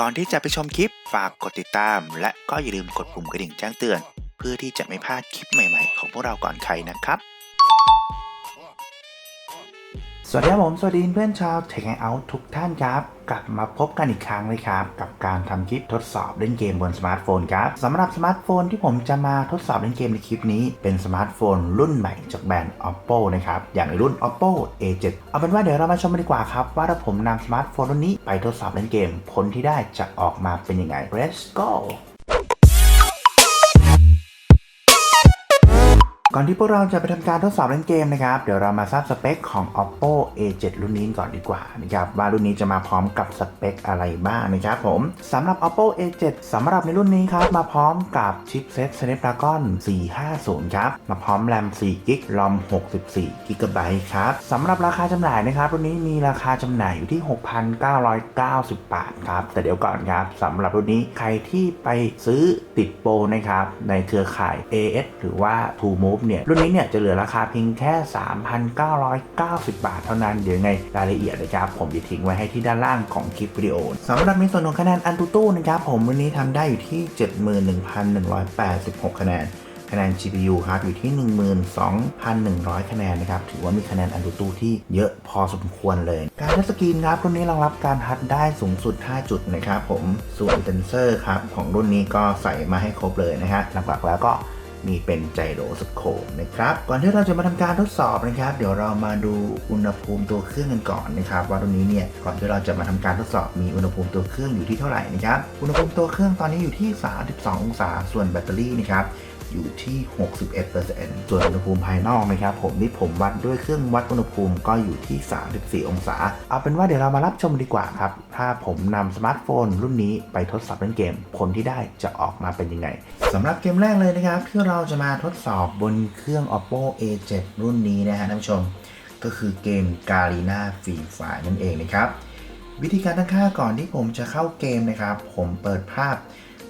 ก่อนที่จะไปชมคลิปฝากกดติดตาม และก็อย่าลืมกดปุ่มกระดิ่งแจ้งเตือน เพื่อที่จะไม่พลาดคลิปใหม่ๆ ของพวกเราก่อนใครนะครับ สวัสดีครับผม สวัสดีเพื่อนชาว Tech Hangout ทุกท่านครับ กลับมาพบกันอีกครั้งเลยครับ กับการทำคลิปทดสอบเล่นเกมบนสมาร์ทโฟนครับสำหรับสมาร์ทโฟนที่ผมจะมาทดสอบเล่นเกมในคลิปนี้ เป็นสมาร์ทโฟนรุ่นใหม่จากแบรนด์ Oppo นะครับ อย่างในรุ่น Oppo A7 เอาเป็นว่าเดี๋ยวเรามาชมกันดีกว่าครับ ว่าถ้าผมนำสมาร์ทโฟนรุ่นนี้ไปทดสอบเล่นเกมผลที่ได้จะออกมาเป็นยังไง Let's go ก่อนที่พวกเราจะไปทำการทดสอบเล่นเกมนะครับ เดี๋ยวเรามาทราบสเปคของ Oppo A7 รุ่นนี้ก่อนดีกว่านะครับว่ารุ่นนี้จะมาพร้อมกับสเปคอะไรบ้างนะครับผมสำหรับ Oppo A7 สำหรับในรุ่นนี้ครับ มาพร้อมกับชิปเซ็ต Snapdragon 450 ครับ มาพร้อมแรม4 g b ROM 64 g b ครับสำหรับราคาจำหน่ายนะครับ รุ่นนี้มีราคาจำหน่ายอยู่ที่ 6,990 บาทครับ แต่เดี๋ยวก่อนครับสำหรับรุ่นนี้ใครที่ไปซื้อติดโปรนะครับในเครือข่าย AS หรือว่า True Move เนี่ยรุ่นนี้เนี่ยจะเหลือราคาเพียงแค่ 3,990 บาทเท่านั้น เดี๋ยวยังไงรายละเอียดนะครับผมจะทิ้งไว้ให้ที่ด้านล่างของคลิปวิดีโอสำหรับในส่วนของคะแนนอันตูตู้นะครับผมวันนี้ทำได้อยู่ที่ 71,186 คะแนนคะแนน GPU ครับอยู่ที่ 12,100 คะแนนนะครับ ถือว่ามีคะแนนอันตูตู้ที่เยอะพอสมควรเลย การทัชสกรีนครับรุ่นนี้รองรับการทัชได้สูงสุด 5 จุดนะครับผม ส่วนเซนเซอร์ครับของรุ่นนี้ก็ใส่มาให้ครบเลยนะฮะหลักๆแล้วก็ มีเป็นไจโรสโคปนะครับ ก่อนที่เราจะมาทำการทดสอบนะครับ เดี๋ยวเรามาดูอุณหภูมิตัวเครื่องกันก่อนนะครับ ว่าตรงนี้เนี่ยก่อนที่เราจะมาทำการทดสอบมีอุณหภูมิตัวเครื่องอยู่ที่เท่าไหร่นะครับ อุณหภูมิตัวเครื่องตอนนี้อยู่ที่ 32 องศา ส่วนแบตเตอรี่นะครับ อยู่ที่ 61%ส่วนอุณหภูมิภายนอกนะครับผมที่ผมวัดด้วยเครื่องวัดอุณหภูมิก็อยู่ที่ 34 องศา เอาเป็นว่าเดี๋ยวเรามารับชมดีกว่าครับ ถ้าผมนำสมาร์ทโฟนรุ่นนี้ไปทดสอบเล่นเกม ผลที่ได้จะออกมาเป็นยังไงสำหรับเกมแรกเลยนะครับ ที่เราจะมาทดสอบบนเครื่อง oppo a7 รุ่นนี้นะฮะท่านผู้ชม ก็คือเกม Garena Free Fire นั่นเองนะครับวิธีการตั้งค่าก่อนที่ผมจะเข้าเกมนะครับ ผมเปิดภาพ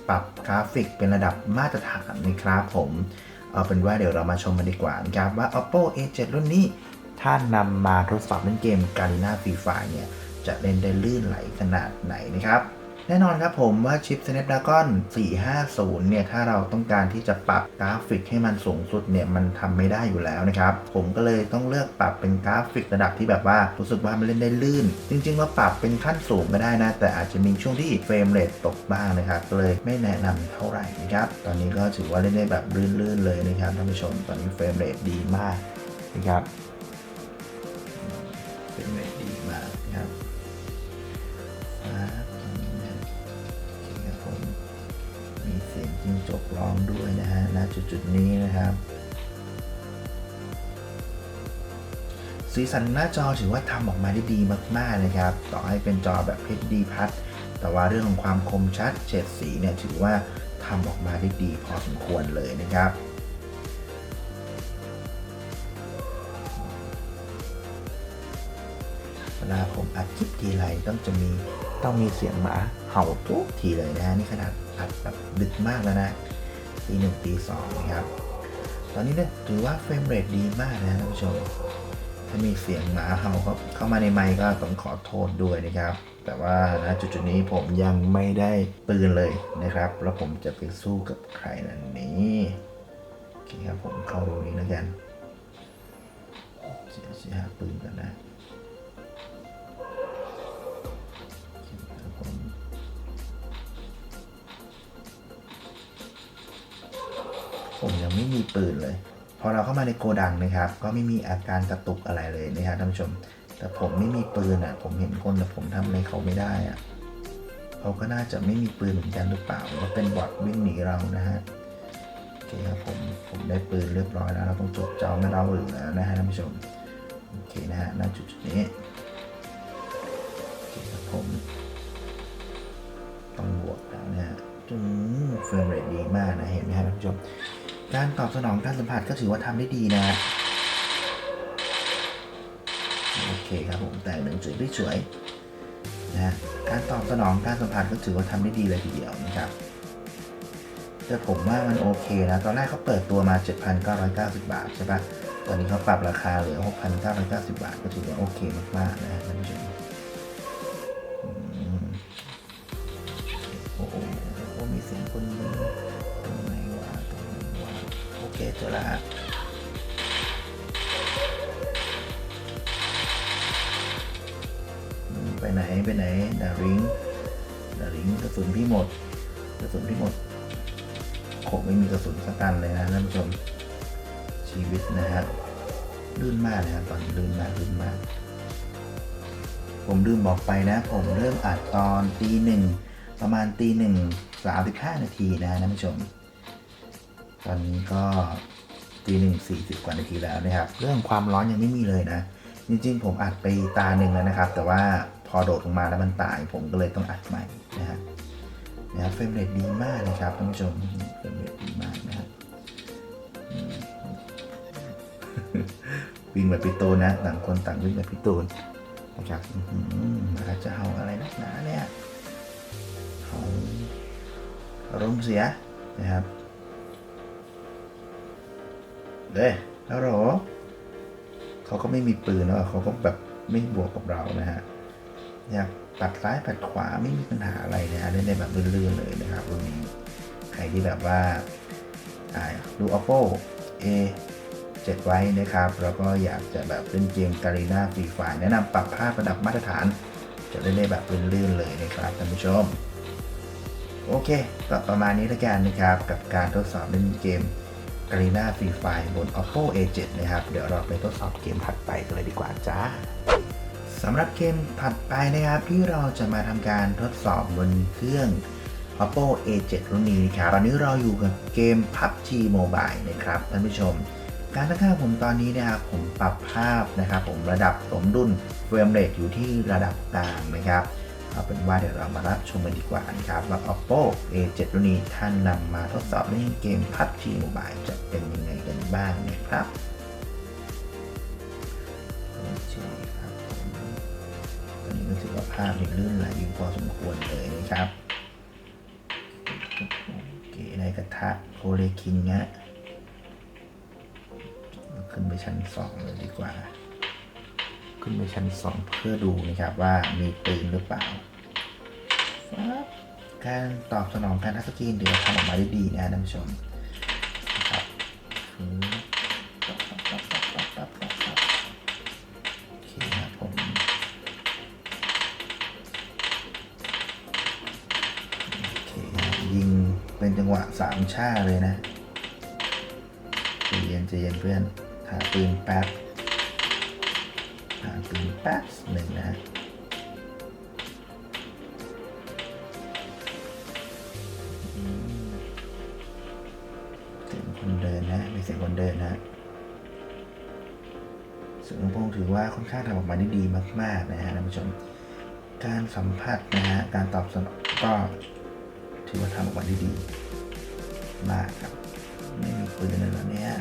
ปรับกราฟิกเป็นระดับมาตรฐานนะครับผมเอาเป็นว่าเดี๋ยวเรามาชมกันดีกว่านะครับว่า oppo a7 รุ่นนี้ ถ้านำมาทดสอบเล่นเกม Garena Free Fire เนี่ยจะเล่นได้ลื่นไหลขนาดไหนนะครับ แน่นอนครับผมว่าชิป Snapdragon 450 เนี่ย ถ้าเราต้องการที่จะปรับกราฟิกให้มันสูงสุดเนี่ย มันทำไม่ได้อยู่แล้วนะครับ ผมก็เลยต้องเลือกปรับเป็นกราฟิกระดับที่แบบว่ารู้สึกว่ามันเล่นได้ลื่น จริงๆว่าปรับเป็นขั้นสูงก็ได้นะ แต่อาจจะมีช่วงที่เฟรมเรทตกบ้างนะครับก็เลยไม่แนะนำเท่าไหร่นะครับ ตอนนี้ก็ถือว่าเล่นได้แบบลื่นๆเลยนะครับท่านผู้ชม ตอนนี้เฟรมเรทดีมากนะครับเฟรมเรทดีมากนะครับ จิ้งจกร้องด้วยนะฮะณจุดจุดนี้นะครับ สีสันหน้าจอถือว่าทำออกมาได้ดีมาก ๆ นะครับ ต่อให้เป็นจอแบบ HD พัดแต่ว่าเรื่องของความคมชัดเฉดสีเนี่ยถือว่าทำออกมาได้ดีพอสมควรเลยนะครับเวลาผมอัดคลิปทีไรต้องจะมีต้องมีเสียงหมาเห่าทุกทีเลยนะนี่ขนาด อัดแบบดึกมากแล้วนะตีหนึ่งตีสองนะครับ ตอนนี้เนี่ยถือว่าเฟรมเรทดีมากนะท่านผู้ชม ถ้ามีเสียงหมาเห่าเข้าเข้ามาในไมค์ก็ต้องขอโทษด้วยนะครับ แต่ว่าณจุดจุดๆนี้ผมยังไม่ได้ปืนเลยนะครับ แล้วผมจะไปสู้กับใครนั่นนี้โอเคครับผมเข้ารูนี้แล้วกันเสียเสียหาปืนกันนะ ผมยังไม่มีปืนเลย พอเราเข้ามาในโกดังนะครับ ก็ไม่มีอาการกระตุกอะไรเลยนะครับท่านผู้ชม แต่ผมไม่มีปืนอะ ผมเห็นคนแต่ผมทำอะไรเขาไม่ได้อะเขาก็น่าจะไม่มีปืนเหมือนกันหรือเปล่าก็เป็นบอทวิ่งหนีเรานะฮะโอเคครับผมผมได้ปืนเรียบร้อยแล้วเราต้องจบเจ้าไม่เราหรือแล้วนะฮะท่านผู้ชมโอเคนะฮะณจุดๆนี้โอเคครับผมต้องบวกแล้วนะฮะอืมเฟรมเรทดีมากนะเห็นไหมครับท่านผู้ชม การตอบสนองการสัมผัสก็ถือว่าทำได้ดีนะ โอเคครับผมแต่งหนังสือได้สวยนะการตอบสนองการสัมผัสก็ถือว่าทำได้ดีเลยทีเดียวนะครับแต่ผมว่ามันโอเคนะ ตอนแรกเขาเปิดตัวมา 7,990 บาทใช่ปะตอนนี้เขาปรับราคาเหลือ 6,990 บาท ก็ถือว่าโอเคมากๆนะท่านผู้ชม เจอแล้วฮะไปไหนไปไหนดาริงดาริงกระสุนพี่หมดกระสุนพี่หมดคงไม่มีกระสุนสักกันเลยนะท่านผู้ชมชีวิตนะฮะลื่นมากนะครับตอนลื่นมากลื่นมาก ผมลืมบอกไปนะ ผมเริ่มอัดตอนตีหนึ่งประมาณตีหนึ่งสามสิบห้านาทีนะท่านผู้ชม ตอนนี้ก็ ตีหนึ่งสี่สิบกว่านาทีแล้วนะครับ เรื่องความร้อนยังไม่มีเลยนะ จริงๆ ผมอัดไปตาหนึ่งแล้วนะครับ แต่ว่าพอโดดลงมาแล้วมันตาย ผมก็เลยต้องอัดใหม่นะฮะนะครับเฟรมเรทดีมากนะครับท่านผู้ชมเฟรมเรทดีมากนะครับวิ่งแบบพี่ตูนนะต่างคนต่างวิ่งแบบพี่ตูนนะครับอื้อหือหมาจะเห่าอะไรนักหนาเนี่ยเห่าอารมณ์เสียนะครับ เด้แล้วหรอ เขาก็ไม่มีปืนแล้วเขาก็แบบไม่บวกกับเรานะฮะอยากปัดซ้ายปัดขวาไม่มีปัญหาอะไรนะฮะเล่นได้แบบลื่นๆเลยนะครับรุ่นนี้ใครที่แบบว่าอ่าดู oppo a 7ไว้นะครับแล้วก็อยากจะแบบเล่นเกมการีนาฟรีไฟแนะนำปรับภาพระดับมาตรฐาน จะเล่นได้แบบลื่นๆเลยนะครับท่านผู้ชม โอเคก็ประมาณนี้แล้วกันนะครับ กับการทดสอบเล่นเกม การีนาฟรีไฟบน oppo a 7 นะครับ เดี๋ยวเราไปทดสอบเกมถัดไปกันเลยดีกว่าจ้าสำหรับเกมถัดไปนะครับที่เราจะมาทำการทดสอบบนเครื่อง oppo a 7 รุ่นนี้นะครับ ตอนนี้เราอยู่กับเกม PUBG Mobile นะครับท่านผู้ชม การตั้งค่าผมตอนนี้นะครับผมปรับภาพนะครับ ผมระดับสมดุลเฟรมเรทอยู่ที่ระดับกลางนะครับ เอาเป็นว่าเดี๋ยวเรามารับชมกันดีกว่านะครับว่า oppo a 7 รุ่นนี้ท่านนำมาทดสอบเล่นเกม PUBG Mobile จะเป็นยังไงกันบ้างนะครับโอเคครับตอนนี้ก็ถือว่าภาพนี่ลื่นไหลอยู่พอสมควรเลยนะครับโอเคในกระทะโคเรคิงฮะขึ้นไปชั้นสองเลยดีกว่า ขึ้นไปชั้นสองเพื่อดูนะครับว่ามีปืนหรือเปล่า การตอบสนองการทัชสกรีนเดี๋ยวทำออกมาได้ดีนะท่านผู้ชมนะครับปึ๊บปั๊บปั๊บปั๊บปั๊บปั๊บครับโอเคครับผมโอเคยิงเป็นจังหวะสามชาเลยนะใจเย็นใจเย็นเพื่อนหาปืนแป๊บหาปืนแป๊บหนึ่งนะฮะ เสียงคนเดินนะสียงโพงถือว่าค่อนข้างทำออกมาได้ดีมาก ๆ นะฮะท่านผู้ชม การสัมผัสนะฮะ การตอบสนองก็ถือว่าทำออกมาได้ดี มากครับ ไม่มีปืนเลยเหรอเนี่ย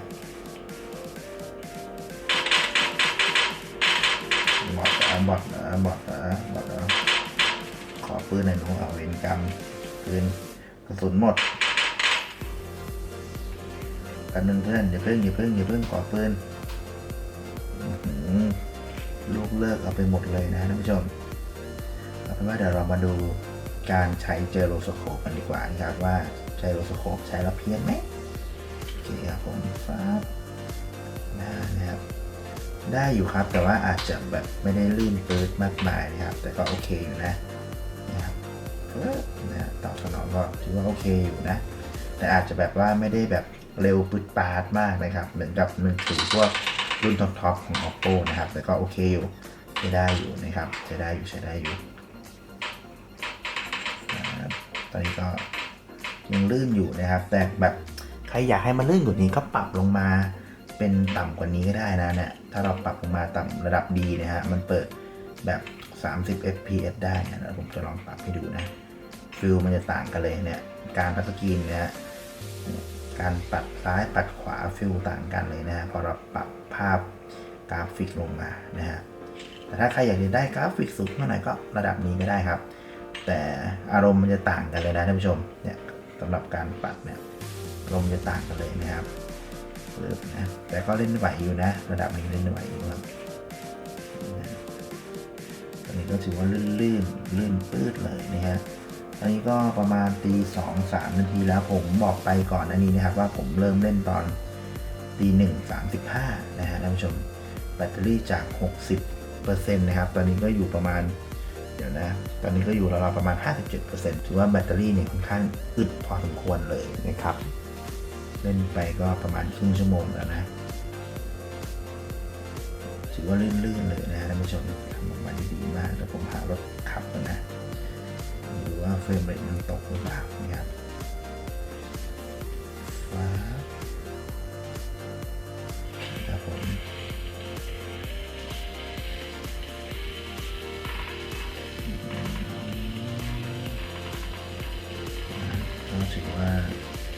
บอดเหรอบอดเหรอบอดเหรอบอดเหรอขอปืนหน่อยหนูเอาเวรกรรมปืนกระสุนหมด กันหนึ่งเพื่อนอย่าเพิ่งอย่าเพิ่งอย่าเพิ่งขอปืนอื้อหือลูกเลิกเอาไปหมดเลยนะท่านผู้ชมเอาเป็นว่าเดี๋ยวเรามาดูการใช้เจอโรสโคปกันดีกว่านะครับว่าใช้โรสโคปใช้แล้วเพี้ยนไหมโอเคครับผมฟ้าบนะครับได้อยู่ครับแต่ว่าอาจจะแบบไม่ได้ลื่นปื๊ดมากมายนะครับ แต่ก็โอเคอยู่นะนะครับนะตอบสนองก็ถือว่าโอเคอยู่นะ แต่อาจจะแบบว่าไม่ได้แบบ เร็วปืดปาดมากนะครับ เหมือนกับมือถือพวกรุ่นท็อปๆของ oppo นะครับ แต่ก็โอเคอยู่ใช้ได้อยู่นะครับใช้ได้อยู่ใช้ได้อยู่ ตอนนี้ก็ยังลื่นอยู่นะครับ แต่แบบใครอยากให้มันลื่นกว่านี้ก็ปรับลงมาเป็นต่ำกว่านี้ก็ได้นะเนี่ยถ้าเราปรับลงมาต่ำระดับดีนะฮะมันเปิดแบบ30 fps ได้นะแล้วผมจะลองปรับให้ดูนะฟิลมันจะต่างกันเลยเนี่ย การทัชสกรีนนี่ย การปัดซ้ายปัดขวาฟิลต่างกันเลยนะฮะพอเราปรับภาพกราฟิกลงมานะฮะแต่ถ้าใครอยากจะได้กราฟิกสูงมาหน่ก็ระดับนี้ก็ได้ครับ แต่อารมณ์มันจะต่างกันเลยนะท่านผู้ชมเนี่ยสำหรับการปัดเนี่ยอารมณ์จะต่างกันเลยนะครับปึ๊บนะแต่ก็เล่นไหวอยู่นะ ระดับนี้เล่นไหวอยู่ครับตอนนี้ก็ถือว่าลื่นลื่นลื่นปื้ดเลยนะฮะ ตอนนี้ก็ประมาณตีสองสามนาทีแล้วผมบอกไปก่อนอันนี้นะครับว่าผมเริ่มเล่นตอนตีหนึ่งสามสิบห้านะฮะท่านผู้ชมแบตเตอรี่จาก 60%นะครับ ตอนนี้ก็อยู่ประมาณ เดี๋ยวนะ ตอนนี้ก็อยู่ราวๆประมาณ 57%ถือว่าแบตเตอรี่เนี่ยค่อนข้างอึดพอสมควรเลยนะครับ เล่นไปก็ประมาณครึ่งชั่วโมงแล้วนะ ถือว่าลื่นๆเลยนะฮะท่านผู้ชมทำออกมาดีมากแล้วผมหารถขับก่อนนะ ดูว่าเฟรมเรทมันตกหรือเปล่านะครับฟ้าครับผมก็ถือว่า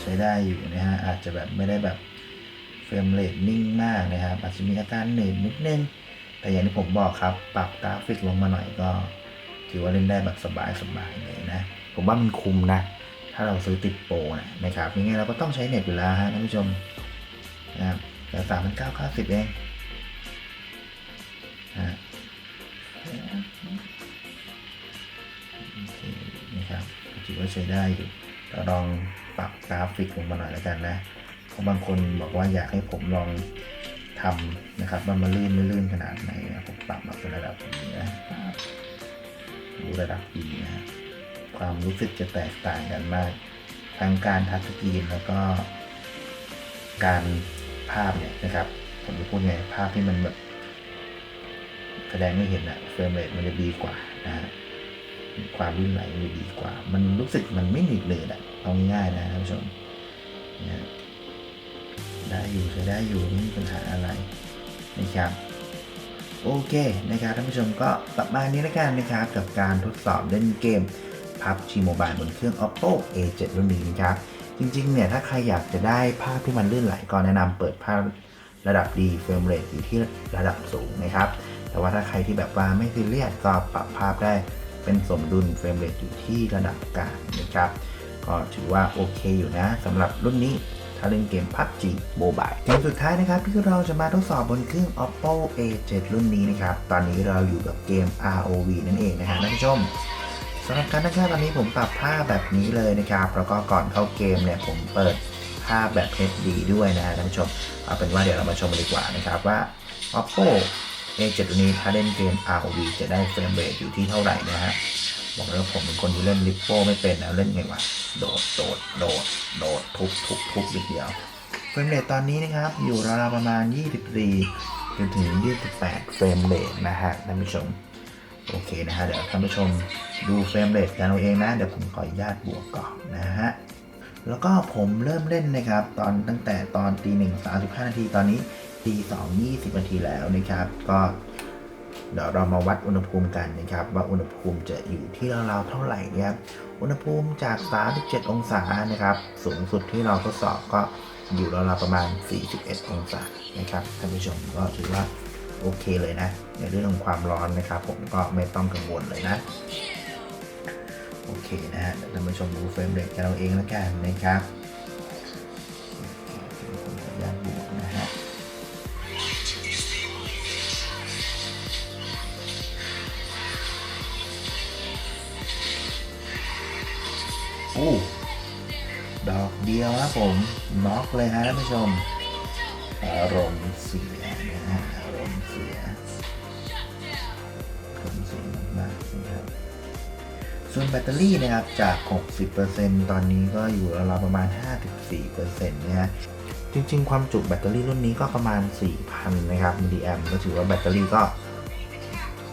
ใช้ได้อยู่นะฮะ อาจจะแบบไม่ได้แบบเฟรมเรทนิ่งมากนะครับ อาจจะมีอาการเหนืดนิดนึง แต่อย่างที่ผมบอกครับ ปรับกราฟิกลงมาหน่อยก็ ถือว่าเล่นได้แบบสบายๆเลยนะ ผมว่ามันคุ้มนะ ถ้าเราซื้อติดโปรนะนะครับยังไงเราก็ต้องใช้เน็ตอยู่แล้วฮะท่านผู้ชมนะครับแต่สามพันเก้าเก้าสิบเองฮะนะครับถือว่าใช้ได้อยู่เราลองปรับกราฟิกลงมาหน่อยแล้วกันนะ เพราะบางคนบอกว่าอยากให้ผมลองทำนะครับว่ามันลื่นไม่ลื่นขนาดไหนนะผมปรับมาเป็นระดับนี้นะครับ ดูระดับดีนะความรู้สึกจะแตกต่างกันมาก ทั้งการทัชสกรีนแล้วก็ การภาพเนี่ยนะครับผมจะพูดไงภาพที่มันแบบแสดงไม่เห็นอะเฟรมเรทมันจะดีกว่านะฮะความลื่นไหลมันจะดีกว่า มันรู้สึกมันไม่หนีบเลยอะเอาง่ายๆนะท่านผู้ชมนี่ยได้อยู่ใช้ได้อยู่ไม่มีปัญหาอะไรนะครับ โอเคนะครับท่านผู้ชมก็ประมาณนี้แล้วกันนะครับ กับการทดสอบเล่นเกม PUBG Mobile บนเครื่อง Oppo A7 รุ่นนี้นะครับ จริงๆ เนี่ยถ้าใครอยากจะได้ภาพที่มันลื่นไหลก็แนะนำเปิดภาพระดับดีเฟรมเรทอยู่ที่ระดับสูงนะครับ แต่ว่าถ้าใครที่แบบว่าไม่ซีเรียสก็ปรับภาพได้เป็นสมดุลเฟรมเรทอยู่ที่ระดับกลางนะครับ ก็ถือว่าโอเคอยู่นะสำหรับรุ่นนี้ ถ้าเล่นเกม PUBG Mobile เกมสุดท้ายนะครับที่เราจะมาทดสอบบนเครื่อง Oppo A7 รุ่นนี้นะครับ ตอนนี้เราอยู่กับเกม ROV นั่นเองนะฮะท่านผู้ชมสำหรับการตั้งค่าตอนนี้ผมปรับภาพแบบนี้เลยนะครับ แล้วก็ก่อนเข้าเกมเนี่ยผมเปิดภาพแบบ HD ด้วยนะฮะท่านผู้ชม เอาเป็นว่าเดี๋ยวเรามาชมกันดีกว่านะครับว่า Oppo A7 ตัวนี้ถ้าเล่นเกม ROV จะได้เฟรมเรทอยู่ที่เท่าไหร่นะฮะ บอกเลยว่าผมเป็นคนที่เล่นลิปโป้ไม่เป็นนะเล่นไงวะโดดโดดโดดโดดทุบทุบทุบนิดเดียวเฟรมเรทตอนนี้นะครับ อยู่ราวๆประมาณ 24จนถึง 28 เฟรมเรทนะฮะท่านผู้ชม โอเคนะฮะเดี๋ยวท่านผู้ชมดูเฟรมเรทกันเอาเองนะ เดี๋ยวผมขออนุญาตบวกก่อนนะฮะแล้วก็ผมเริ่มเล่นนะครับ ตอนตั้งแต่ตอนตีหนึ่งสามสิบห้านาที ตอนนี้ตีสองยี่สิบนาทีแล้วนะครับ ก็ เดี๋ยวเรามาวัดอุณหภูมิกันนะครับ ว่าอุณหภูมิจะอยู่ที่ราวๆเท่าไหร่นะครับ อุณหภูมิจาก 37 องศานะครับ สูงสุดที่เราทดสอบก็อยู่ราวๆประมาณ 41 องศานะครับท่านผู้ชมก็ถือว่าโอเคเลยนะ ในเรื่องของความร้อนนะครับ ผมก็ไม่ต้องกังวลเลยนะโอเคนะฮะท่านผู้ชมดูเฟรมเรทกันเราเองแล้วกันนะครับ ผมน็อกเลยฮะท่านผู้ชม อารมณ์เสียนะฮะอารมณ์เสียอารมณ์เสียมากๆนะครับส่วนแบตเตอรี่นะครับจาก 60%ตอนนี้ก็อยู่ราวๆประมาณ 54%นะฮะจริงๆ ความจุแบตเตอรี่รุ่นนี้ก็ประมาณ 4,000 นะครับมิลลิแอมก็ถือว่าแบตเตอรี่ก็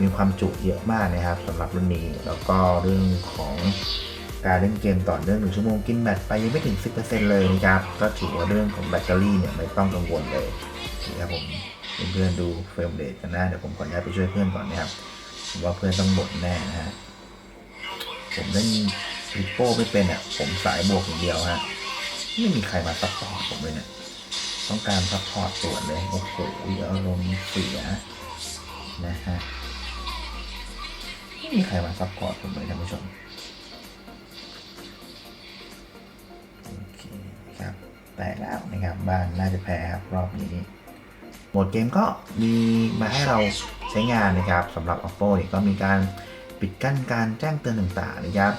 มีความจุเยอะมากนะครับสำหรับรุ่นนี้แล้วก็เรื่องของ การเล่นเกมต่อเนื่องหนึ่งชั่วโมงกินแบตไปยังไม่ถึง 10%เลยนะครับ ก็ถือว่าเรื่องของแบตเตอรี่เนี่ยไม่ต้องกังวลเลยนะครับผมเพื่อนๆดูเฟรมเรทกันนะเดี๋ยวผมขออนุญาตไปช่วยเพื่อนก่อนนะครับผมว่าเพื่อนต้องบ่นแน่นะฮะผมเล่นริปโป้ไม่เป็นอะผมสายบวกอย่างเดียวฮะไม่มีใครมาซัพพอร์ตผมเลยเนี่ยต้องการซัพพอร์ตส่วนเลยโอ้โหอารมณ์เสียนะฮะไม่มีใครมาซัพพอร์ตผมเลยท่านผู้ชม แต่แล้วนะครับบ้านน่าจะแพ้ครับรอบนี้โหมดเกมก็มีมาให้เราใช้งานนะครับสำหรับ Oppo เนี่ยก็มีการปิดกั้นการแจ้งเตือนต่างๆนะครับ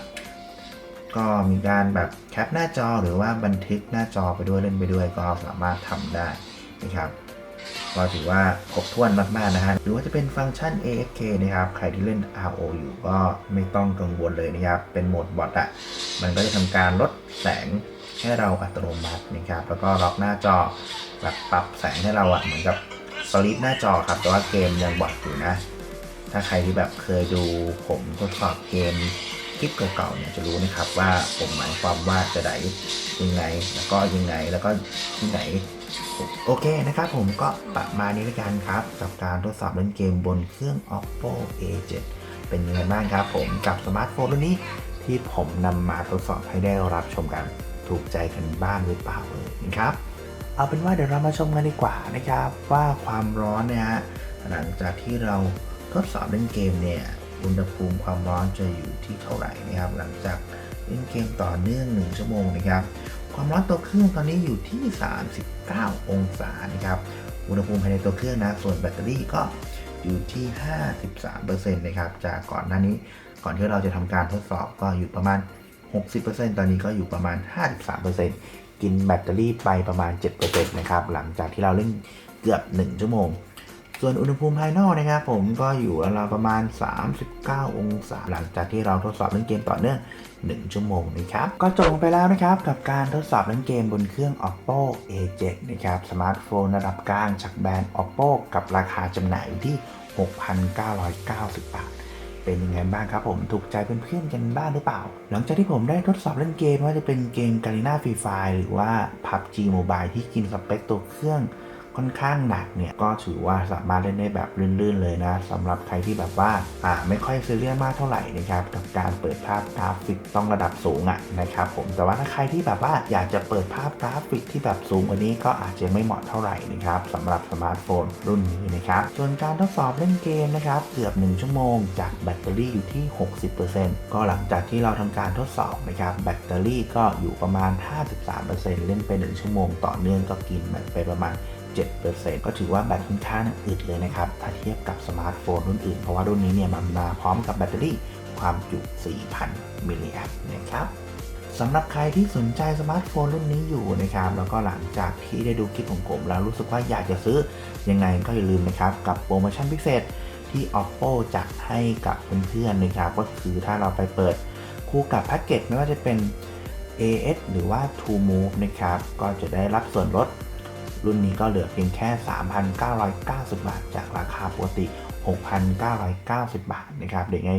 ก็มีการแบบแคปหน้าจอหรือว่าบันทึกหน้าจอไปด้วยเล่นไปด้วยก็สามารถทำได้นะครับก็ถือว่าครบถ้วนมากๆนะฮะหรือว่าจะเป็นฟังก์ชัน AFK นะครับ ใครที่เล่น RO อยู่ก็ไม่ต้องกังวลเลยนะครับ เป็นโหมดบอทอะมันก็จะทำการลดแสง ให้เราอัตโนมัตินะครับ แล้วก็ล็อกหน้าจอแบบปรับแสงให้เราอะเหมือนกับสลิปหน้าจอครับ แต่ว่าเกมยังบอทอยู่นะ ถ้าใครที่แบบเคยดูผมทดสอบเกมคลิปเก่าๆเนี่ยจะรู้นะครับว่าผมหมายความว่าจะไหนยังไง แล้วก็ยังไงแล้วก็ที่ไหน โอเคนะครับผมก็ประมาณนี้ล้วกันครับ กับการทดสอบเล่นเกมบนเครื่อง oppo a7 เป็นยังไงบ้างครับผมกับสมาร์ทโฟนรุ่นนี้ที่ผมนำมาทดสอบให้ได้รับชมกัน ถูกใจกันบ้างหรือเปล่าเลยนะครับ เอาเป็นว่าเดี๋ยวเรามาชมกันดีกว่านะครับ ว่าความร้อนเนี่ยฮะหลังจากที่เราทดสอบเล่นเกมเนี่ยอุณหภูมิความร้อนจะอยู่ที่เท่าไหร่นะครับ หลังจากเล่นเกมต่อเนื่อง 1 ชั่วโมงนะครับ ความร้อนตัวเครื่องตอนนี้อยู่ที่ 39 องศานะครับอุณหภูมิภายในตัวเครื่องนะ ส่วนแบตเตอรี่ก็อยู่ที่ 53%นะครับ จากก่อนหน้านี้ ก่อนที่เราจะทำการทดสอบก็อยู่ประมาณ 60%ตอนนี้ก็อยู่ประมาณ 53%กินแบตเตอรี่ไปประมาณ 7%นะครับ หลังจากที่เราเล่นเกือบ 1 ชั่วโมง ส่วนอุณหภูมิภายนอกนะครับ ผมก็อยู่ราวประมาณ 39 องศา หลังจากที่เราทดสอบเล่นเกมต่อเนื่อง 1 ชั่วโมงนะครับ ก็จบลงไปแล้วนะครับ กับการทดสอบเล่นเกมบนเครื่อง oppo a7 นะครับ สมาร์ทโฟนระดับกลางจากแบรนด์ oppo กับราคาจำหน่ายอยู่ที่ 6,990 บาท เป็นยังไงบ้างครับผมถูกใจเพื่อนๆกันบ้างหรือเปล่า หลังจากที่ผมได้ทดสอบเล่นเกมว่าจะเป็นเกมการีนาฟรีไฟหรือว่า PUBG Mobile ที่กินสเปคตัวเครื่อง ค่อนข้างหนักเนี่ยก็ถือว่าสามารถเล่นได้แบบลื่นๆเลยนะสำหรับใครที่แบบว่าอ่าไม่ค่อยซีเรียสมากเท่าไหร่นะครับกับการเปิดภาพกราฟิกต้องระดับสูงอะนะครับผมแต่ว่าถ้าใครที่แบบว่าอยากจะเปิดภาพกราฟิกที่แบบสูงกว่านี้ก็อาจจะไม่เหมาะเท่าไหร่นะครับสำหรับสมาร์ทโฟนรุ่นนี้นะครับส่วนการทดสอบเล่นเกมนะครับเกือบ 1 ชั่วโมง จากแบตเตอรี่อยู่ที่ 60%ก็หลังจากที่เราทำการทดสอบนะครับแบตเตอรี่ก็อยู่ประมาณ 53%เล่นไป 1 ชั่วโมง ต่อเนื่องก็กินไปประมาณ 7%ก็ถือว่าแบตค่อนข้างอึดเลยนะครับ ถ้าเทียบกับสมาร์ทโฟนรุ่นอื่น เพราะว่ารุ่นนี้เนี่ยมันมาพร้อมกับแบตเตอรี่ความจุ 4,000 มิลลิแอมป์นะครับสำหรับใครที่สนใจสมาร์ทโฟนรุ่นนี้อยู่นะครับ แล้วก็หลังจากที่ได้ดูคลิปของผมแล้วรู้สึกว่าอยากจะซื้อ ยังไงก็อย่าลืมนะครับ กับโปรโมชั่นพิเศษที่ oppo จัดให้กับเพื่อนๆนะครับ ก็คือถ้าเราไปเปิดคู่กับแพ็กเกจไม่ว่าจะเป็น AS หรือว่า True Move นะครับ ก็จะได้รับส่วนลด รุ่นนี้ก็เหลือเพียงแค่ 3,990 บาท จากราคาปกติ 6,990 บาทนะครับเดี๋ยวไง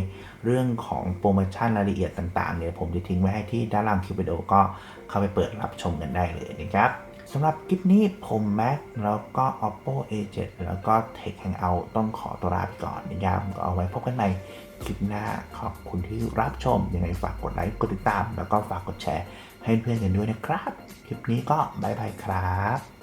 เรื่องของโปรโมชั่นรายละเอียดต่างๆเนี่ยผมจะทิ้งไว้ให้ที่ด้านล่างคลิปวิดีโอก็เข้าไปเปิดรับชมกันได้เลยนะครับสำหรับคลิปนี้ผมแม็กแล้วก็ oppo a7 แล้วก็ tech hangout ต้องขอตัวลาไปก่อนนะครับก็เอาไว้พบกันใหม่คลิปหน้าขอบคุณที่รับชม ยังไงฝากกดไลค์กดติดตาม แล้วก็ฝากกดแชร์ให้เพื่อนกันด้วยนะครับ คลิปนี้ก็บายบายครับ